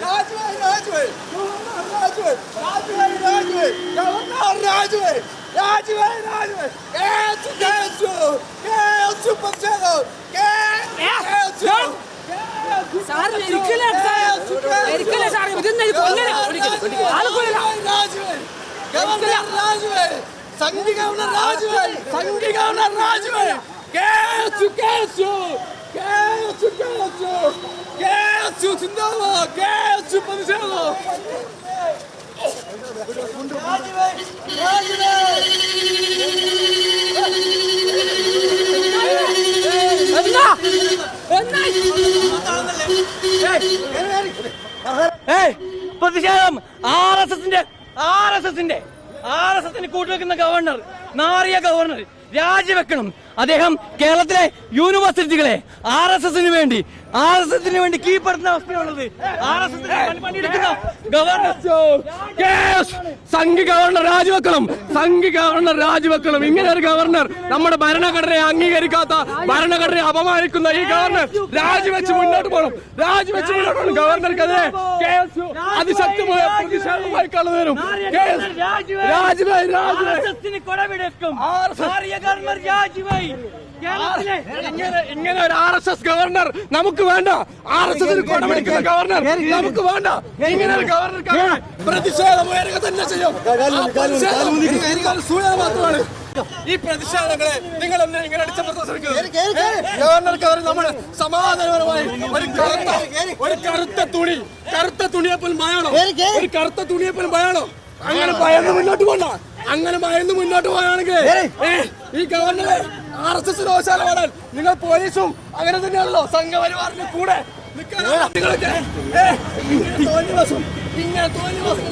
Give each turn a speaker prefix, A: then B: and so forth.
A: രാജുവേ രാജുവേ ഗവർണർ രാജുവേ രാജുവേ രാജുവേ ഗവർണർ
B: രാജുവേ രാജുവേ രാജുവേ കേസ് കേസു കേസു പക്ഷേതോ കേസു സാറിന് ഇരിക്കില്ല ഇരിക്കില്ല സാറേ ഇതൊന്നും എനിക്ക് കൊല്ലണം ആൾക്കൊല്ല
A: രാജുവേ ഗവർണർ രാജുവേ സംഘി ഗവർണർ രാജുവേ സംഘി ഗവർണർ രാജുവേ കേസു കേസു കേസു കേസു കേസു ചിന്താവോ കേസു
B: എന്നാ
C: ഏയ് പ്രതിഷേധം ആർ എസ് എസിന്റെ ആർ എസ് എസിന്റെ ആർ എസ് എസിന് കൂട്ടുവെക്കുന്ന ഗവർണർ നാറിയ ഗവർണർ രാജിവെക്കണം. അദ്ദേഹം കേരളത്തിലെ യൂണിവേഴ്സിറ്റികളെ ആർ എസ് എസിന് വേണ്ടി ആർ എസ് എസിന് വേണ്ടി കീഴ്പ്പെടുത്തുന്ന അവസ്ഥയുള്ളത് ആർ എസ് എസിന്
D: സംഘി ഗവർണർ രാജിവെക്കണം. സംഘി ഗവർണർ രാജിവെക്കണം. ഇങ്ങനെ ഒരു ഗവർണർ നമ്മുടെ ഭരണഘടനയെ അംഗീകരിക്കാത്ത ഭരണഘടനയെ അപമാനിക്കുന്ന ഈ ഗവർണർ രാജിവെച്ച് മുന്നോട്ട് പോകണം. രാജിവെച്ച് മുന്നോട്ട് പോകണം. ഗവർണർക്കെതിരെ അതിശക്തമായ പ്രതിഷേധമായി കടന്നു വരും. കേസ് രാജിവേ രാജിവേ
C: RSS ന് കൊടപിടിക്കും ഗവർണർ രാജിവൈ കേരളത്തിലെ
D: ഇങ്ങനെ ഇങ്ങനെ ഒരു ആർ എസ് എസ് ഗവർണർ നമുക്ക് വേണ്ട. ആർ എസ് എസിന് ഗവർണർ. നമുക്ക് വേണ്ട. ഇങ്ങനെ ഒരു ഗവർണർ പ്രതിഷേധം ഉയരുക തന്നെ ചെയ്യും. ആ പ്രതിഷേധം എനിക്കൊരു സൂചന മാത്രമാണ്. ഈ പ്രതിഷേധങ്ങളെ നിങ്ങൾ ഇങ്ങനെ അടിച്ചമർത്താൻ ഗവർണർക്ക് അവർ നമ്മൾ സമാധാനപരമായി ഒരു കറുത്ത ഒരു കറുത്ത തുണി കറുത്ത തുണിയെപ്പോലും ഭയാണോ ഒരു കറുത്ത തുണിയെപ്പോലും ഭയാണോ അങ്ങനെ ഭയന്ന് മുന്നോട്ട് പോണ്ട. അങ്ങനെ ഭയന്ന് മുന്നോട്ട് പോയാണെങ്കിൽ ഈ ഗവർണറെ ആർ എസ് എസ് രോശാലമാണ് നിങ്ങൾ പോലീസും അങ്ങനെ തന്നെയാണല്ലോ സംഘപരിവാറിന്റെ കൂടെ ഇങ്ങനെ തോന്നിവാസം